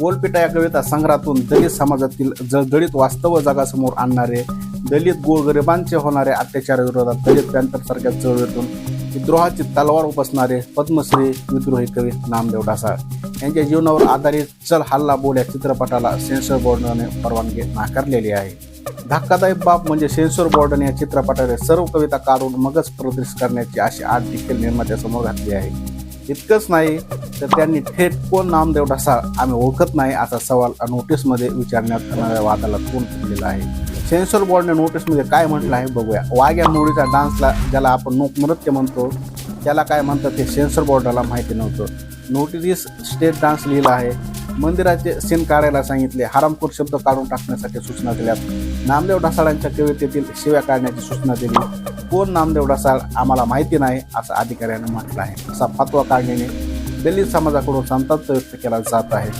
गोलपिटा या कविता संग्रहातून दलित समाजातील जळजळीत वास्तव जगासमोर आणणारे दलित गोरगरिबांचे होणारे अत्याचाराविरोधात दलित पॅंथर सारख्या चळवळीतून विद्रोहाची तलवार उपसणारे पद्मश्री विद्रोही कवी नामदेव ढासाळ. यांच्या जीवनावर आधारित चल हल्ला बोल या चित्रपटाला सेन्सर बोर्डाने परवानगी नाकारलेली आहे. धक्कादायक बाब म्हणजे सेन्सर बोर्डाने या चित्रपटाने सर्व कविता काढून मगच प्रदर्शित करण्याची अशी आठ देखील निर्मात्यासमोर घातली आहे. इतकंच नाही तर त्यांनी थेट कोण नामदेव ढसाळ आम्ही ओळखत नाही असा सवाल नोटीसमध्ये विचारण्यात येणाऱ्या वादाला तोंड फुटलेला आहे. सेन्सर बोर्डने नोटीसमध्ये काय म्हटलं आहे बघूया. वाघ्या मुळीचा डान्सला ज्याला आपण लोकनृत्य म्हणतो त्याला काय म्हणतात ते सेन्सर बोर्डाला माहिती नव्हतं. नोटीस स्टेट डान्स लिहिला आहे. मंदिराचे सीन काढायला सांगितले. हरामखोर शब्द काढून टाकण्यासाठी सूचना दिल्यात नामदेव ढसाळांच्या कवितेतील शिव्या काढण्याची सूचना दिली. कोण नामदेव ढसाळ आम्हाला माहिती नाही असं अधिकाऱ्यानं म्हटलं आहे. असा फतवा काढण्याने दलित समाजाकडून संताप व्यक्त केला जात आहे.